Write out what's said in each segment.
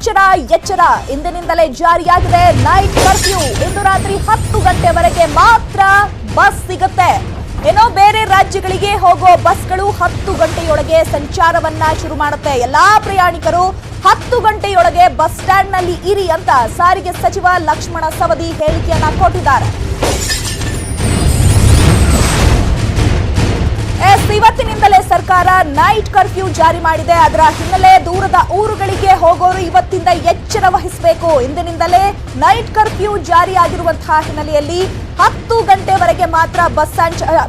ಎಚ್ಚರ ಎಚ್ಚರ. ಇಂದಿನಿಂದಲೇ ಜಾರಿಯಾಗಿದೆ ನೈಟ್ ಕರ್ಫ್ಯೂ. ಇಂದು ರಾತ್ರಿ ಹತ್ತು ಗಂಟೆವರೆಗೆ ಮಾತ್ರ ಬಸ್ ಸಿಗುತ್ತೆ. ಏನೋ ಬೇರೆ ರಾಜ್ಯಗಳಿಗೆ ಹೋಗೋ ಬಸ್ಗಳು ಹತ್ತು ಗಂಟೆಯೊಳಗೆ ಸಂಚಾರವನ್ನ ಶುರು ಮಾಡುತ್ತೆ. ಎಲ್ಲಾ ಪ್ರಯಾಣಿಕರು ಹತ್ತು ಗಂಟೆಯೊಳಗೆ ಬಸ್ ಸ್ಟ್ಯಾಂಡ್ನಲ್ಲಿ ಇರಿ ಅಂತ ಸಾರಿಗೆ ಸಚಿವ ಲಕ್ಷ್ಮಣ ಸವದಿ ಹೇಳಿಕೆಯನ್ನ ಕೊಟ್ಟಿದ್ದಾರೆ. ಇವತ್ತಿನಿಂದಲೇ ಸರ್ಕಾರ ನೈಟ್ ಕರ್ಫ್ಯೂ ಜಾರಿ ಮಾಡಿದೆ. ಅದರ ಹಿನ್ನೆಲೆ ದೂರದ ಊರುಗಳಿಗೆ ಹೋಗೋರು ಇವತ್ತಿಂದ ಎಚ್ಚರ ವಹಿಸಬೇಕು. ಇಂದಿನಿಂದಲೇ ನೈಟ್ ಕರ್ಫ್ಯೂ ಜಾರಿಯಾಗಿರುವಂತಹ ಹಿನ್ನೆಲೆಯಲ್ಲಿ ಹತ್ತು ಗಂಟೆವರೆಗೆ ಮಾತ್ರ ಬಸ್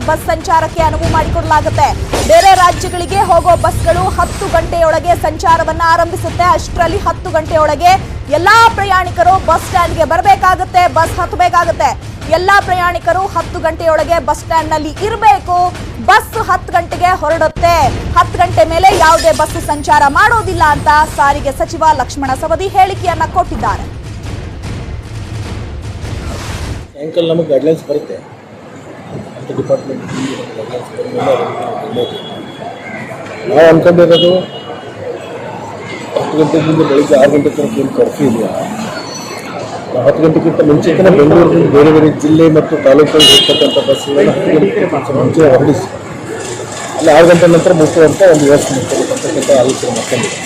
ಬಸ್ ಸಂಚಾರಕ್ಕೆ ಅನುವು ಮಾಡಿಕೊಡಲಾಗುತ್ತೆ. ಬೇರೆ ರಾಜ್ಯಗಳಿಗೆ ಹೋಗೋ ಬಸ್ಗಳು ಹತ್ತು ಗಂಟೆಯೊಳಗೆ ಸಂಚಾರವನ್ನ ಆರಂಭಿಸುತ್ತೆ. ಅಷ್ಟರಲ್ಲಿ ಹತ್ತು ಗಂಟೆಯೊಳಗೆ ಎಲ್ಲಾ ಪ್ರಯಾಣಿಕರು ಬಸ್ ಸ್ಟ್ಯಾಂಡ್ಗೆ ಬರಬೇಕಾಗುತ್ತೆ, ಬಸ್ ಹತ್ತಬೇಕಾಗುತ್ತೆ. ಎಲ್ಲಾ ಪ್ರಯಾಣಿಕರು ಹತ್ತು ಗಂಟೆಯೊಳಗೆ ಬಸ್ ಸ್ಟ್ಯಾಂಡ್ನಲ್ಲಿ ಇರಬೇಕು. ಬಸ್ ಹತ್ತು ಗಂಟೆಗೆ ಹೊರಡುತ್ತೆ. ಹತ್ತು ಗಂಟೆ ಮೇಲೆ ಯಾವುದೇ ಬಸ್ ಸಂಚಾರ ಮಾಡೋದಿಲ್ಲ ಅಂತ ಸಾರಿಗೆ ಸಚಿವ ಲಕ್ಷ್ಮಣ ಸವದಿ ಹೇಳಿಕೆಯನ್ನ ಕೊಟ್ಟಿದ್ದಾರೆ. ಸಾಯಂಕಾಲ ನಮಗೆ ಗೈಡ್ಲೈನ್ಸ್ ಬರುತ್ತೆ. ಅಂತ ಡಿಪಾರ್ಟ್ಮೆಂಟ್ ನಾವು ಅಂದ್ಕೊಂಡಿರೋದು ಹತ್ತು ಗಂಟೆಗಿಂತ ಬೆಳಿಗ್ಗೆ ಆರು ಗಂಟೆ ತನಕ ಏನು ಕರ್ಫ್ಯೂ ಇದೆಯಾ ನಾವು ಹತ್ತು ಗಂಟೆಗಿಂತ ಮುಂಚೆನೇ ಬೆಂಗಳೂರಿನ ಬೇರೆ ಬೇರೆ ಜಿಲ್ಲೆ ಮತ್ತು ತಾಲೂಕಲ್ಲಿ ಹೋಗ್ತಕ್ಕಂಥ ಬಸ್ಗಳನ್ನು ಹತ್ತು ಗಂಟೆಗಿಂತ ಮುಂಚೆ ಹೊರಡಿಸಿ. ಅಲ್ಲಿ ಆರು ಗಂಟೆ ನಂತರ ಮುಟ್ಟುವಂಥ ಒಂದು ವ್ಯವಸ್ಥೆ ಮಾಡ್ಕೊಬೇಕಂತಕ್ಕಂಥ ಆಲೋಚನೆ ಮಾಡ್ಕೊಂಡಿದ್ದೆ.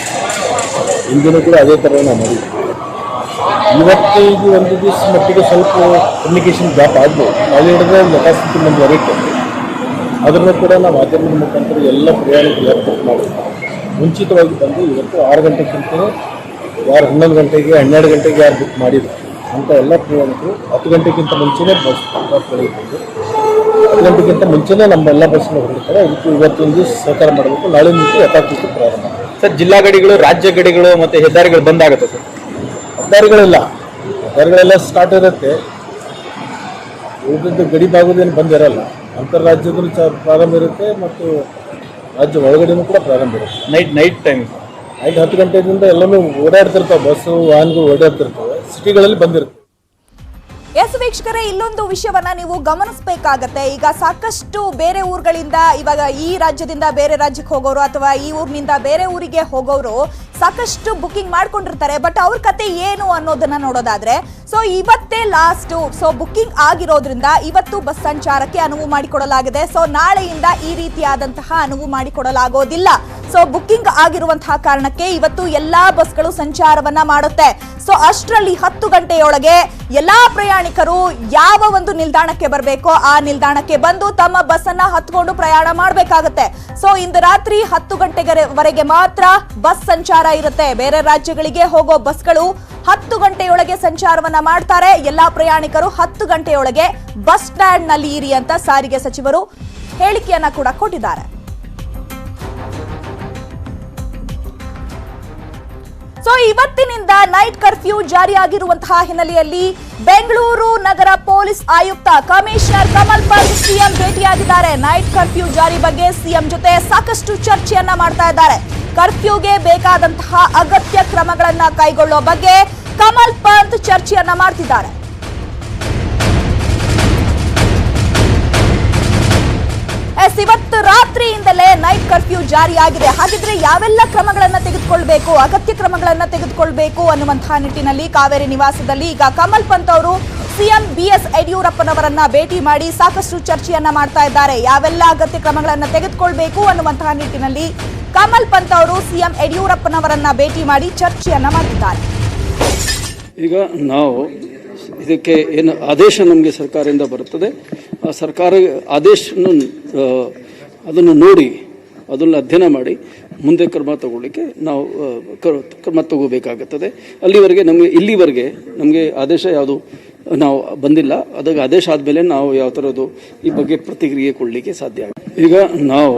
ಹಿಂದಿನೂ ಕೂಡ ಅದೇ ಥರ ನಾವು ಮಾಡಿದ್ವಿ. ಇವತ್ತಿಗೆ ಒಂದು ದಿವಸ ಮಟ್ಟಿಗೆ ಸ್ವಲ್ಪ ಕಮ್ಯುನಿಕೇಷನ್ ಗ್ಯಾಪ್ ಆಗ್ಬೋದು. ಅಲ್ಲಿ ಹಿಡಿದ್ರೆ ಯಥಾಸ್ಥಿತಿ ಮುಂದುವರಿಯುತ್ತೆ ಅದನ್ನು ಕೂಡ ನಾವು ಮಾಧ್ಯಮದ ಮುಖಾಂತರ ಎಲ್ಲ ಪ್ರಯಾಣಿಕರು ಏರ್ಪೋರ್ಟ್ ಮಾಡಿ ಮುಂಚಿತವಾಗಿ ಬಂದು ಇವತ್ತು ಆರು ಗಂಟೆಗಿಂತ ಯಾರು ಹನ್ನೊಂದು ಗಂಟೆಗೆ, ಹನ್ನೆರಡು ಗಂಟೆಗೆ ಯಾರು ಬುಕ್ ಮಾಡಿದ್ರು ಅಂತ ಎಲ್ಲ ಪ್ರಯಾಣಿಕರು ಹತ್ತು ಗಂಟೆಗಿಂತ ಮುಂಚೆನೇ ಬಸ್ ಬಸ್ಗಳಿಗೆ ಬಂದು ಹತ್ತು ಗಂಟೆಗಿಂತ ಮುಂಚೆನೇ ನಮ್ಮ ಎಲ್ಲ ಬಸ್ಗಳು ಹೊರಡ್ತಾರೆ. ಇದಕ್ಕೆ ಇವತ್ತೊಂದು ಸಹಕಾರ ಮಾಡಬೇಕು. ನಾಳೆ ನಿಂತು ಯಥಾಸ್ಥಿತಿ ಪ್ರಾರಂಭ. ಸರ್, ಜಿಲ್ಲಾ ಗಡಿಗಳು, ರಾಜ್ಯ ಗಡಿಗಳು ಮತ್ತು ಹೆದ್ದಾರಿಗಳು ಬಂದಾಗುತ್ತೆ ಸರ್? ಹೆದ್ದಾರಿಗಳಿಲ್ಲ ದಾರಿಗಳೆಲ್ಲ ಸ್ಟಾರ್ಟ್ ಇರುತ್ತೆ. ಉಳಿದದ್ದು ಗಡಿ ಭಾಗದೇನು ಬಂದಿರಲ್ಲ. ಅಂತಾರಾಜ್ಯದೂ ಚ ಪ್ರಾರಂಭ ಇರುತ್ತೆ ಮತ್ತು ರಾಜ್ಯ ಒಳಗಡೆನೂ ಕೂಡ ಪ್ರಾರಂಭ ಇರುತ್ತೆ. ನೈಟ್ ನೈಟ್ ಟೈಮ್ ಐದು ಹತ್ತು ಗಂಟೆಯಿಂದ ಎಲ್ಲನೂ ಓಡಾಡ್ತಿರ್ತಾವೆ. ಬಸ್ಸು ವಾಹನಗಳು ಓಡಾಡ್ತಿರ್ತವೆ. ಸಿಟಿಗಳಲ್ಲಿ ಬಂದಿರುತ್ತೆ. ಎಸ್ ವೀಕ್ಷಕರೇ, ಇಲ್ಲೊಂದು ವಿಷಯವನ್ನ ನೀವು ಗಮನಿಸಬೇಕಾಗತ್ತೆ. ಈಗ ಸಾಕಷ್ಟು ಬೇರೆ ಊರುಗಳಿಂದ, ಇವಾಗ ಈ ರಾಜ್ಯದಿಂದ ಬೇರೆ ರಾಜ್ಯಕ್ಕೆ ಹೋಗೋರು ಅಥವಾ ಈ ಊರಿನಿಂದ ಬೇರೆ ಊರಿಗೆ ಹೋಗೋರು ಸಾಕಷ್ಟು ಬುಕಿಂಗ್ ಮಾಡ್ಕೊಂಡಿರ್ತಾರೆ. ಬಟ್ ಅವ್ರ ಕತೆ ಏನು ಅನ್ನೋದನ್ನ ನೋಡೋದಾದ್ರೆ ಸೊ ಇವತ್ತೇ ಲಾಸ್ಟ್ ಸೊ ಬುಕ್ಕಿಂಗ್ ಆಗಿರೋದ್ರಿಂದ ಇವತ್ತು ಬಸ್ ಸಂಚಾರಕ್ಕೆ ಅನುವು ಮಾಡಿಕೊಡಲಾಗಿದೆ. ಸೊ ನಾಳೆಯಿಂದ ಈ ರೀತಿಯಾದಂತಹ ಅನುವು ಮಾಡಿಕೊಡಲಾಗೋದಿಲ್ಲ. ಸೊ ಬುಕ್ಕಿಂಗ್ ಆಗಿರುವಂತಹ ಕಾರಣಕ್ಕೆ ಇವತ್ತು ಎಲ್ಲಾ ಬಸ್ಗಳು ಸಂಚಾರವನ್ನ ಮಾಡುತ್ತೆ. ಸೊ ಅಷ್ಟರಲ್ಲಿ ಹತ್ತು ಗಂಟೆಯೊಳಗೆ ಎಲ್ಲಾ ಪ್ರಯಾಣಿಕರು ಯಾವ ಒಂದು ನಿಲ್ದಾಣಕ್ಕೆ ಬರಬೇಕೋ ಆ ನಿಲ್ದಾಣಕ್ಕೆ ಬಂದು ತಮ್ಮ ಬಸ್ ಅನ್ನ ಹತ್ಕೊಂಡು ಪ್ರಯಾಣ ಮಾಡಬೇಕಾಗುತ್ತೆ. ಸೊ ಇಂದು ರಾತ್ರಿ ಹತ್ತು ಗಂಟೆವರೆಗೆ ಮಾತ್ರ ಬಸ್ ಸಂಚಾರ ಇರುತ್ತೆ. ಬೇರೆ ರಾಜ್ಯಗಳಿಗೆ ಹೋಗೋ ಬಸ್ಗಳು ಹತ್ತು ಗಂಟೆಯೊಳಗೆ ಸಂಚಾರವನ್ನ ಮಾಡ್ತಾರೆ. ಎಲ್ಲಾ ಪ್ರಯಾಣಿಕರು ಹತ್ತು ಗಂಟೆಯೊಳಗೆ ಬಸ್ ಸ್ಟ್ಯಾಂಡ್ನಲ್ಲಿ ಇರಿ ಅಂತ ಸಾರಿಗೆ ಸಚಿವರು ಹೇಳಿಕೆಯನ್ನ ಕೂಡ ಕೊಟ್ಟಿದ್ದಾರೆ. ಸೊ ಇವತ್ತಿನಿಂದ ನೈಟ್ ಕರ್ಫ್ಯೂ ಜಾರಿಯಾಗಿರುವಂತಹ ಹಿನ್ನೆಲೆಯಲ್ಲಿ ಬೆಂಗಳೂರು ನಗರ ಪೊಲೀಸ್ ಆಯುಕ್ತ ಕಮಿಷನರ್ ಕಮಲ್ ಪಂತ್ ಸಿಎಂ ಭೇಟಿಯಾಗಿದ್ದಾರೆ. ನೈಟ್ ಕರ್ಫ್ಯೂ ಜಾರಿ ಬಗ್ಗೆ ಸಿಎಂ ಜೊತೆ ಸಾಕಷ್ಟು ಚರ್ಚೆಯನ್ನ ಮಾಡ್ತಾ ಇದ್ದಾರೆ. ಕರ್ಫ್ಯೂಗೆ ಬೇಕಾದಂತಹ ಅಗತ್ಯ ಕ್ರಮಗಳನ್ನ ಕೈಗೊಳ್ಳುವ ಬಗ್ಗೆ ಕಮಲ್ ಪಂತ್ ಚರ್ಚೆಯನ್ನ ಮಾಡ್ತಿದ್ದಾರೆ. ಎಸ್, ಇವತ್ತು ರಾತ್ರಿಯಿಂದಲೇ ನೈಟ್ ಕರ್ಫ್ಯೂ ಜಾರಿಯಾಗಿದೆ. ಹಾಗಿದ್ರೆ ಯಾವೆಲ್ಲ ಕ್ರಮಗಳನ್ನ ತೆಗೆದುಕೊಳ್ಬೇಕು, ಅಗತ್ಯ ಕ್ರಮಗಳನ್ನ ತೆಗೆದುಕೊಳ್ಬೇಕು ಅನ್ನುವಂತಹ ನಿಟ್ಟಿನಲ್ಲಿ ಕಾವೇರಿ ನಿವಾಸದಲ್ಲಿ ಈಗ ಕಮಲ್ ಪಂತ್ ಅವರು ಸಿಎಂ ಬಿ ಎಸ್ ಯಡಿಯೂರಪ್ಪನವರನ್ನ ಭೇಟಿ ಮಾಡಿ ಸಾಕಷ್ಟು ಚರ್ಚೆಯನ್ನ ಮಾಡ್ತಾ ಇದ್ದಾರೆ. ಯಾವೆಲ್ಲ ಅಗತ್ಯ ಕ್ರಮಗಳನ್ನ ತೆಗೆದುಕೊಳ್ಬೇಕು ಅನ್ನುವಂತಹ ನಿಟ್ಟಿನಲ್ಲಿ ಕಮಲ್ ಪಂತ್ ಅವರು ಸಿಎಂ ಯಡಿಯೂರಪ್ಪನವರನ್ನ ಭೇಟಿ ಮಾಡಿ ಚರ್ಚೆಯನ್ನ ಮಾಡಿದ್ದಾರೆ ಈಗ ನಾವು ಇದಕ್ಕೆ ಏನು ಆದೇಶ ನಮಗೆ ಸರ್ಕಾರದಿಂದ ಬರುತ್ತದೆ. ಆ ಸರ್ಕಾರ ಆದೇಶವನ್ನು ಆ, ಅದನ್ನು ನೋಡಿ ಅದನ್ನು ಅಧ್ಯಯನ ಮಾಡಿ ಮುಂದೆ ಕ್ರಮ ತಗೊಳ್ಳಿಕ್ಕೆ ನಾವು ಕ್ರಮ ತಗೋಬೇಕಾಗುತ್ತದೆ. ಅಲ್ಲಿವರೆಗೆ ನಮಗೆ ಇಲ್ಲಿವರೆಗೆ ನಮಗೆ ಆದೇಶ ಯಾವುದು ನಾವು ಬಂದಿಲ್ಲ. ಅದಕ್ಕೆ ಆದೇಶ ಆದಮೇಲೆ ನಾವು ಯಾವ ಥರದ್ದು ಈ ಬಗ್ಗೆ ಪ್ರತಿಕ್ರಿಯೆ ಕೊಡಲಿಕ್ಕೆ ಸಾಧ್ಯ ಆಗುತ್ತೆ. ಈಗ ನಾವು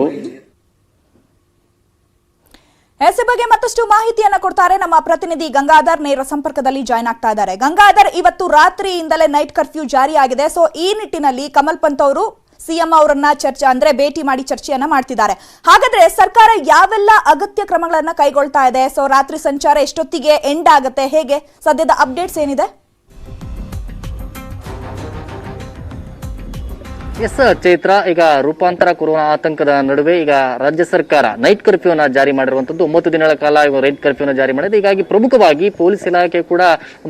ಎಸ್ ಈ ಬಗ್ಗೆ ಮತ್ತಷ್ಟು ಮಾಹಿತಿಯನ್ನು ಕೊಡ್ತಾರೆ ನಮ್ಮ ಪ್ರತಿನಿಧಿ ಗಂಗಾಧರ್. ನೇರ ಸಂಪರ್ಕದಲ್ಲಿ ಜಾಯ್ನ್ ಆಗ್ತಾ ಇದ್ದಾರೆ. ಗಂಗಾಧರ್, ಇವತ್ತು ರಾತ್ರಿಯಿಂದಲೇ ನೈಟ್ ಕರ್ಫ್ಯೂ ಜಾರಿಯಾಗಿದೆ. ಸೊ ಈ ನಿಟ್ಟಿನಲ್ಲಿ ಕಮಲ್ ಪಂತ್ ಅವರು ಸಿಎಂ ಅವರನ್ನ ಚರ್ಚೆ ಅಂದ್ರೆ ಭೇಟಿ ಮಾಡಿ ಚರ್ಚೆಯನ್ನ ಮಾಡ್ತಿದ್ದಾರೆ. ಹಾಗಾದ್ರೆ ಸರ್ಕಾರ ಯಾವೆಲ್ಲ ಅಗತ್ಯ ಕ್ರಮಗಳನ್ನ ಕೈಗೊಳ್ತಾ ಇದೆ? ಸೊ ರಾತ್ರಿ ಸಂಚಾರ ಎಷ್ಟೊತ್ತಿಗೆ ಎಂಡ್ ಆಗುತ್ತೆ? ಹೇಗೆ? ಸದ್ಯದ ಅಪ್ಡೇಟ್ಸ್ ಏನಿದೆ? ಎಸ್ ಚೈತ್ರ, ಈಗ ರೂಪಾಂತರ ಕೊರೋನಾ ಆತಂಕದ ನಡುವೆ ಈಗ ರಾಜ್ಯ ಸರ್ಕಾರ ನೈಟ್ ಕರ್ಫ್ಯೂನ ಜಾರಿ ಮಾಡಿರುವಂತದ್ದು ಒಂಬತ್ತು ದಿನಗಳ ಕಾಲ ನೈಟ್ ಕರ್ಫ್ಯೂನ ಜಾರಿ ಮಾಡಿದೆ. ಹೀಗಾಗಿ ಪ್ರಮುಖವಾಗಿ ಪೊಲೀಸ್ ಇಲಾಖೆ ಕೂಡ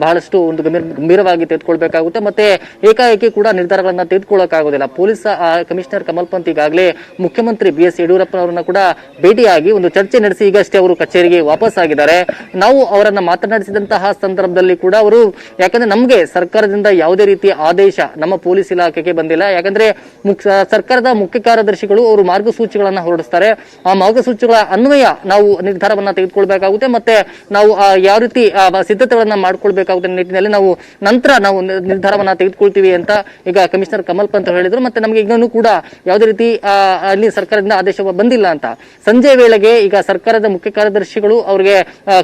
ಬಹಳಷ್ಟು ಒಂದು ಗಂಭೀರ, ಗಂಭೀರವಾಗಿ ತೆಗೆದುಕೊಳ್ಬೇಕಾಗುತ್ತೆ. ಮತ್ತೆ ಏಕಾಏಕಿ ಕೂಡ ನಿರ್ಧಾರಗಳನ್ನ ತೆಗೆದುಕೊಳ್ಳಕ್ಕಾಗೋದಿಲ್ಲ. ಪೊಲೀಸ್ ಕಮಿಷನರ್ ಕಮಲ್ ಪಂತ್ ಈಗಾಗಲೇ ಮುಖ್ಯಮಂತ್ರಿ ಬಿ ಎಸ್ ಯಡಿಯೂರಪ್ಪನವರನ್ನ ಕೂಡ ಭೇಟಿಯಾಗಿ ಒಂದು ಚರ್ಚೆ ನಡೆಸಿ ಈಗಷ್ಟೇ ಅವರು ಕಚೇರಿಗೆ ವಾಪಸ್ ಆಗಿದ್ದಾರೆ. ನಾವು ಅವರನ್ನ ಮಾತನಾಡಿಸಿದಂತಹ ಸಂದರ್ಭದಲ್ಲಿ ಕೂಡ ಅವರು, ಯಾಕಂದ್ರೆ ನಮಗೆ ಸರ್ಕಾರದಿಂದ ಯಾವುದೇ ರೀತಿಯ ಆದೇಶ ನಮ್ಮ ಪೊಲೀಸ್ ಇಲಾಖೆಗೆ ಬಂದಿಲ್ಲ. ಯಾಕಂದ್ರೆ ಸರ್ಕಾರದ ಮುಖ್ಯ ಕಾರ್ಯದರ್ಶಿಗಳು ಅವರು ಮಾರ್ಗಸೂಚಿಗಳನ್ನ ಹೊರಡಿಸ್ತಾರೆ. ಆ ಮಾರ್ಗಸೂಚಿಗಳ ಅನ್ವಯ ನಾವು ನಿರ್ಧಾರವನ್ನ ತೆಗೆದುಕೊಳ್ಬೇಕಾಗುತ್ತೆ ಮತ್ತೆ ನಾವು ಯಾವ ರೀತಿ ಸಿದ್ಧತೆಗಳನ್ನ ಮಾಡ್ಕೊಳ್ಬೇಕಾಗುತ್ತೆ ನಿಟ್ಟಿನಲ್ಲಿ ನಾವು ನಂತರ ನಾವು ನಿರ್ಧಾರವನ್ನ ತೆಗೆದುಕೊಳ್ತೀವಿ ಅಂತ ಈಗ ಕಮಿಷನರ್ ಕಮಲ್ ಪಂತ್ ಹೇಳಿದ್ರು. ಮತ್ತೆ ನಮಗೆ ಇನ್ನೂ ಕೂಡ ಯಾವುದೇ ರೀತಿ ಅಲ್ಲಿ ಸರ್ಕಾರದಿಂದ ಆದೇಶ ಬಂದಿಲ್ಲ ಅಂತ. ಸಂಜೆ ವೇಳೆಗೆ ಈಗ ಸರ್ಕಾರದ ಮುಖ್ಯ ಕಾರ್ಯದರ್ಶಿಗಳು ಅವರಿಗೆ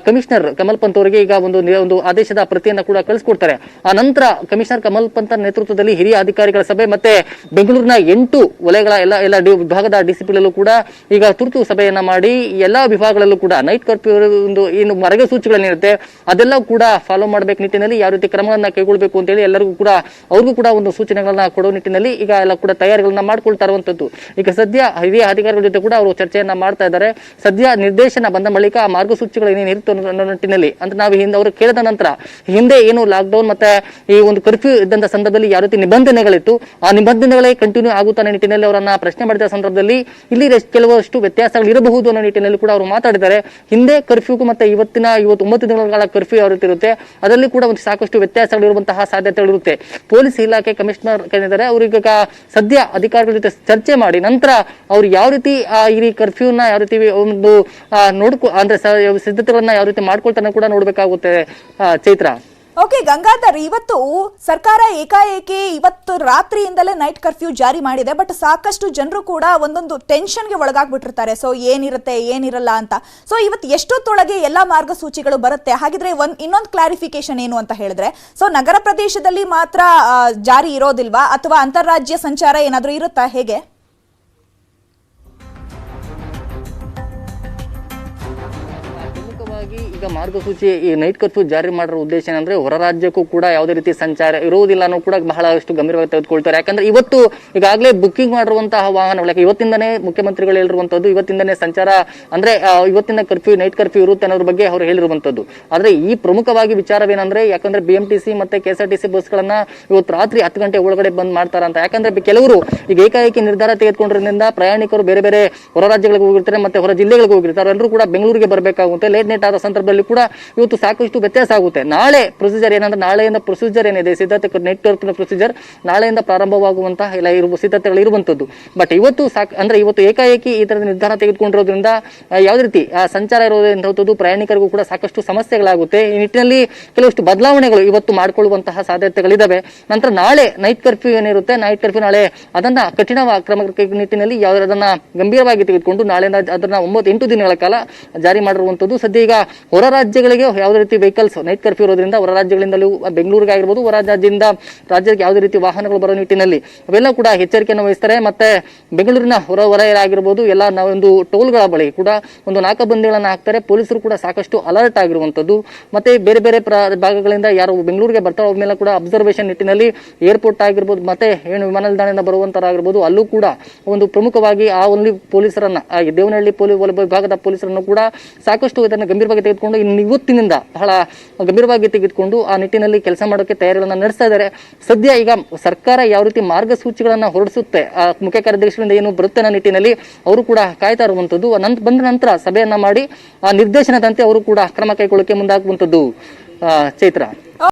ಕಮಿಷನರ್ ಕಮಲ್ ಪಂತ್ ಅವರಿಗೆ ಈಗ ಒಂದು ಒಂದು ಆದೇಶದ ಪ್ರತಿಯನ್ನ ಕೂಡ ಕಳಿಸ್ಕೊಡ್ತಾರೆ. ಆ ನಂತರ ಕಮಿಷನರ್ ಕಮಲ್ ಪಂತ್ ನೇತೃತ್ವದಲ್ಲಿ ಹಿರಿಯ ಅಧಿಕಾರಿಗಳ ಸಭೆ ಮತ್ತೆ ಬೆಂಗಳೂರಿನ ಎಂಟು ವಲಯಗಳ ಎಲ್ಲ ಎಲ್ಲ ವಿಭಾಗದ ಡಿಸಿಪ್ಲಿನಲ್ಲೂ ಕೂಡ ಈಗ ತುರ್ತು ಸಭೆಯನ್ನ ಮಾಡಿ ಎಲ್ಲಾ ವಿಭಾಗಗಳಲ್ಲೂ ಕೂಡ ನೈಟ್ ಕರ್ಫ್ಯೂ ಒಂದು ಏನು ಮಾರ್ಗಸೂಚಿಗಳೇನಿರುತ್ತೆ ಅದೆಲ್ಲ ಕೂಡ ಫಾಲೋ ಮಾಡಬೇಕು ನಿಟ್ಟಿನಲ್ಲಿ, ಯಾವ ರೀತಿ ಕ್ರಮಗಳನ್ನ ಕೈಗೊಳ್ಳಬೇಕು ಅಂತ ಹೇಳಿ ಎಲ್ಲರಿಗೂ ಕೂಡ, ಅವ್ರಿಗೂ ಕೂಡ ಒಂದು ಸೂಚನೆಗಳನ್ನ ಕೊಡೋ ನಿಟ್ಟಿನಲ್ಲಿ ಈಗ ಎಲ್ಲ ಕೂಡ ತಯಾರಿಗಳನ್ನ ಮಾಡ್ಕೊಳ್ತಾ ಇರುವಂತದ್ದು ಈಗ ಸದ್ಯ ಹಿರಿಯ ಅಧಿಕಾರಿಗಳ ಜೊತೆ ಕೂಡ ಅವರು ಚರ್ಚೆಯನ್ನ ಮಾಡ್ತಾ ಇದ್ದಾರೆ. ಸದ್ಯ ನಿರ್ದೇಶನ ಬಂದ ಬಳಿಕ ಆ ಮಾರ್ಗಸೂಚಿಗಳು ಇರುತ್ತೆ ಅನ್ನೋ ನಿಟ್ಟಿನಲ್ಲಿ ಅಂತ ನಾವು ಹಿಂದೆ ಅವರು ಕೇಳಿದ ನಂತರ, ಹಿಂದೆ ಏನು ಲಾಕ್ಡೌನ್ ಮತ್ತೆ ಈ ಒಂದು ಕರ್ಫ್ಯೂ ಇದ್ದಂತ ಸಂದರ್ಭದಲ್ಲಿ ಯಾವ ರೀತಿ ನಿಬಂಧನೆಗಳಿತ್ತು, ಆ ನಿಬಂಧನೆಗಳೇ ಕಂಟಿನ್ಯೂ ಆಗುತ್ತಾ ಅನ್ನೋ ನಿಟ್ಟಿನಲ್ಲಿ ಅವರನ್ನ ಪ್ರಶ್ನೆ ಮಾಡಿದ ಸಂದರ್ಭದಲ್ಲಿ ಇಲ್ಲಿ ಕೆಲವಷ್ಟು ವ್ಯತ್ಯಾಸಗಳು ಇರಬಹುದು ಅನ್ನೋ ನಿಟ್ಟಿನಲ್ಲಿ ಕೂಡ ಅವರು ಮಾತಾಡಿದ್ದಾರೆ. ಹಿಂದೆ ಕರ್ಫ್ಯೂಗೂ ಮತ್ತೆ ಇವತ್ತಿನ ಇವತ್ತು ಒಂಬತ್ತು ದಿನಗಳ ಕರ್ಫ್ಯೂ ಯಾವ ರೀತಿ ಇರುತ್ತೆ, ಅದರಲ್ಲಿ ಕೂಡ ಒಂದು ಸಾಕಷ್ಟು ವ್ಯತ್ಯಾಸಗಳು ಇರುವಂತಹ ಸಾಧ್ಯತೆಗಳಿರುತ್ತೆ ಪೊಲೀಸ್ ಇಲಾಖೆ ಕಮಿಷನರ್ ಏನಿದ್ದಾರೆ ಅವ್ರಿಗೆ ಸದ್ಯ ಅಧಿಕಾರಿಗಳ ಜೊತೆ ಚರ್ಚೆ ಮಾಡಿ ನಂತರ ಅವ್ರು ಯಾವ ರೀತಿ ಈ ಕರ್ಫ್ಯೂನ ಯಾವ ರೀತಿ ಒಂದು ನೋಡ್ಕೊ ಅಂದ್ರೆ ಸಿದ್ಧತೆಗಳನ್ನ ಯಾವ ರೀತಿ ಮಾಡ್ಕೊಳ್ತಾನೆ ಕೂಡ ನೋಡ್ಬೇಕಾಗುತ್ತೆ. ಚೈತ್ರ. ಓಕೆ, ಗಂಗಾಧರ್, ಇವತ್ತು ಸರ್ಕಾರ ಏಕಾಏಕಿ ಇವತ್ತು ರಾತ್ರಿಯಿಂದಲೇ ನೈಟ್ ಕರ್ಫ್ಯೂ ಜಾರಿ ಮಾಡಿದೆ, ಬಟ್ ಸಾಕಷ್ಟು ಜನರು ಕೂಡ ಒಂದೊಂದು ಟೆನ್ಷನ್ಗೆ ಒಳಗಾಗ್ಬಿಟ್ಟಿರ್ತಾರೆ. ಸೊ ಏನಿರುತ್ತೆ, ಏನಿರಲ್ಲ ಅಂತ. ಸೊ ಇವತ್ತು ಎಷ್ಟೊತ್ತೊಳಗೆ ಎಲ್ಲ ಮಾರ್ಗಸೂಚಿಗಳು ಬರುತ್ತೆ? ಹಾಗಿದ್ರೆ ಒಂದು, ಇನ್ನೊಂದು ಕ್ಲಾರಿಫಿಕೇಶನ್ ಏನು ಅಂತ ಹೇಳಿದ್ರೆ ಸೊ ನಗರ ಪ್ರದೇಶದಲ್ಲಿ ಮಾತ್ರ ಜಾರಿ ಇರೋದಿಲ್ವಾ? ಅಥವಾ ಅಂತಾರಾಜ್ಯ ಸಂಚಾರ ಏನಾದರೂ ಇರುತ್ತಾ? ಹೇಗೆ? ಈಗ ಮಾರ್ಗಸೂಚಿ ಈ ನೈಟ್ ಕರ್ಫ್ಯೂ ಜಾರಿ ಮಾಡಿರೋ ಉದ್ದೇಶ ಏನಂದ್ರೆ ಹೊರ ರಾಜ್ಯಕ್ಕೂ ಕೂಡ ಯಾವುದೇ ರೀತಿ ಸಂಚಾರ ಇರುವುದಿಲ್ಲ ಅನ್ನೋ ಕೂಡ ಬಹಳಷ್ಟು ಗಂಭೀರವಾಗಿ ತೆಗೆದುಕೊಳ್ತಾರೆ. ಯಾಕಂದ್ರೆ ಇವತ್ತು ಈಗಾಗಲೇ ಬುಕ್ಕಿಂಗ್ ಮಾಡಿರುವಂತಹ ವಾಹನಗಳು ಇವತ್ತಿಂದನೇ ಮುಖ್ಯಮಂತ್ರಿಗಳು ಹೇಳಿರುವಂತದ್ದು ಇವತ್ತಿಂದನೇ ಸಂಚಾರ ಅಂದ್ರೆ ಇವತ್ತಿನ ಕರ್ಫ್ಯೂ, ನೈಟ್ ಕರ್ಫ್ಯೂ ಇರುತ್ತೆ ಅನ್ನೋದ್ರ ಬಗ್ಗೆ ಅವರು ಹೇಳಿರುವಂತದ್ದು ಆದ್ರೆ ಈ ಪ್ರಮುಖವಾಗಿ ವಿಚಾರವೇನಂದ್ರೆ, ಯಾಕಂದ್ರೆ ಬಿ ಎಂ ಟಿ ಸಿ ಮತ್ತೆ K S R T C ಬಸ್ಗಳನ್ನ ಇವತ್ತು ರಾತ್ರಿ ಹತ್ತು ಗಂಟೆ ಒಳಗಡೆ ಬಂದ್ ಮಾಡ್ತಾರಂತ ಯಾಕಂದ್ರೆ ಕೆಲವರು ಈಗ ಏಕಾಏಕಿ ನಿರ್ಧಾರ ತೆಗೆದುಕೊಂಡಿರೋದ್ರಿಂದ ಪ್ರಯಾಣಿಕರು ಬೇರೆ ಬೇರೆ ಹೊರ ರಾಜ್ಯಗಳಿಗೆ ಹೋಗಿರ್ತಾರೆ ಮತ್ತೆ ಹೊರ ಜಿಲ್ಲೆಗಳಿಗೆ ಹೋಗಿರ್ತಾರೆ. ಎಲ್ಲರೂ ಕೂಡ ಬೆಂಗಳೂರಿಗೆ ಬರಬೇಕಾಗುತ್ತೆ. ಲೇಟ್ ನೈಟ್ ಆದ ಸಂದರ್ಭದಲ್ಲಿ ಕೂಡ ಇವತ್ತು ಸಾಕಷ್ಟು ವ್ಯತ್ಯಾಸ ಆಗುತ್ತೆ. ನಾಳೆ ಪ್ರೊಸೀಜರ್ ಏನಂದ್ರೆ ನಾಳೆಯಿಂದ ಪ್ರೊಸೀಜರ್ ಏನಿದೆ, ಸಿದ್ಧತೆ ನೆಟ್ವರ್ಕ್ನ ಪ್ರೊಸೀಜರ್ ನಾಳೆಯಿಂದ ಪ್ರಾರಂಭವಾಗುವಂತಹ ಇಲ್ಲ ಇರುವ ಸಿದ್ಧತೆಗಳು ಇರುವಂಥದ್ದು. ಬಟ್ ಇವತ್ತು ಸಾಕ್, ಅಂದ್ರೆ ಇವತ್ತು ಏಕಾಏಕಿ ಈ ತರದ ನಿರ್ಧಾರ ತೆಗೆದುಕೊಂಡಿರೋದ್ರಿಂದ ಯಾವ ಯಾವುದೇ ರೀತಿ, ಆ, ಸಂಚಾರ ಇರೋದಂಥದ್ದು ಪ್ರಯಾಣಿಕರಿಗೂ ಕೂಡ ಸಾಕಷ್ಟು ಸಮಸ್ಯೆಗಳಾಗುತ್ತೆ. ಈ ನಿಟ್ಟಿನಲ್ಲಿ ಕೆಲವಷ್ಟು ಬದಲಾವಣೆಗಳು ಇವತ್ತು ಮಾಡಿಕೊಳ್ಳುವಂತಹ ಸಾಧ್ಯತೆಗಳಿದ್ದಾವೆ ನಂತರ ನಾಳೆ ನೈಟ್ ಕರ್ಫ್ಯೂ ಏನಿರುತ್ತೆ ನೈಟ್ ಕರ್ಫ್ಯೂ ನಾಳೆ ಅದನ್ನ ಕಠಿಣ ಕ್ರಮ ನಿಟ್ಟಿನಲ್ಲಿ ಯಾವ ಅದನ್ನ ಗಂಭೀರವಾಗಿ ತೆಗೆದುಕೊಂಡು ನಾಳೆಯಿಂದ ಅದನ್ನ ಒಂಬತ್ತು ಎಂಟು ದಿನಗಳ ಕಾಲ ಜಾರಿ ಮಾಡಿರುವಂತದ್ದು ಸದ್ಯ ಈಗ ರಾಜ್ಯಗಳಿಗೆ ಯಾವುದೇ ರೀತಿ ವೆಹಿಕಲ್ಸ್ ನೈಟ್ ಕರ್ಫ್ಯೂ ಇರೋದ್ರಿಂದ ಹೊರ ರಾಜ್ಯಗಳಿಂದಲೂ ಬೆಂಗಳೂರಿಗೆ ಆಗಿರ್ಬೋದು, ಹೊರ ರಾಜ್ಯದಿಂದ ರಾಜ್ಯಕ್ಕೆ ಯಾವುದೇ ರೀತಿ ವಾಹನಗಳು ಬರೋ ನಿಟ್ಟಿನಲ್ಲಿ ಅವೆಲ್ಲ ಕೂಡ ಎಚ್ಚರಿಕೆಯನ್ನು ವಹಿಸ್ತಾರೆ. ಮತ್ತೆ ಬೆಂಗಳೂರಿನ ಹೊರ ವಲಯ ಆಗಿರ್ಬೋದು ಎಲ್ಲ ನಾವೊಂದು ಟೋಲ್ಗಳ ಬಳಿ ಕೂಡ ಒಂದು ನಾಕಬಂದಿಗಳನ್ನು ಹಾಕ್ತಾರೆ. ಪೊಲೀಸರು ಕೂಡ ಸಾಕಷ್ಟು ಅಲರ್ಟ್ ಆಗಿರುವಂಥದ್ದು. ಮತ್ತೆ ಬೇರೆ ಬೇರೆ ಭಾಗಗಳಿಂದ ಯಾರು ಬೆಂಗಳೂರಿಗೆ ಬರ್ತಾರೆ ಅವ್ರ ಮೇಲೆ ಕೂಡ ಅಬ್ಸರ್ವೇಷನ್ ನಿಟ್ಟಿನಲ್ಲಿ ಏರ್ಪೋರ್ಟ್ ಆಗಿರ್ಬೋದು, ಮತ್ತೆ ಏನು ವಿಮಾನ ನಿಲ್ದಾಣದಿಂದ ಬರುವಂತರಾಗಿರ್ಬೋದು, ಅಲ್ಲೂ ಕೂಡ ಒಂದು ಪ್ರಮುಖವಾಗಿ ಆ ಒಂದು ಪೊಲೀಸರನ್ನ ದೇವನಹಳ್ಳಿ ಪೊಲೀಸ್ ವಿಭಾಗದ ಪೊಲೀಸರನ್ನು ಕೂಡ ಸಾಕಷ್ಟು ಇದನ್ನು ಗಂಭೀರವಾಗಿ ತೆಗೆದುಕೊಂಡು ಇನ್ನು ಇವತ್ತಿನಿಂದ ಬಹಳ ಗಂಭೀರವಾಗಿ ತೆಗೆದುಕೊಂಡು ಆ ನಿಟ್ಟಿನಲ್ಲಿ ಕೆಲಸ ಮಾಡೋಕೆ ತಯಾರಿಗಳನ್ನು ನಡೆಸ್ತಾ ಇದ್ದಾರೆ. ಸದ್ಯ ಈಗ ಸರ್ಕಾರ ಯಾವ ರೀತಿ ಮಾರ್ಗಸೂಚಿಗಳನ್ನು ಹೊರಡಿಸುತ್ತೆ, ಆ ಮುಖ್ಯ ಕಾರ್ಯದರ್ಶಿಗಳಿಂದ ಏನು ಬರುತ್ತೆ ಅನ್ನೋ ನಿಟ್ಟಿನಲ್ಲಿ ಅವರು ಕೂಡ ಕಾಯ್ತಾ ಇರುವಂಥದ್ದು ನಂತ ಬಂದ ನಂತರ ಸಭೆಯನ್ನ ಮಾಡಿ ಆ ನಿರ್ದೇಶನದಂತೆ ಅವರು ಕೂಡ ಕ್ರಮ ಕೈಗೊಳ್ಳಕ್ಕೆ ಮುಂದಾಗುವಂಥದ್ದು ಚೈತ್ರ.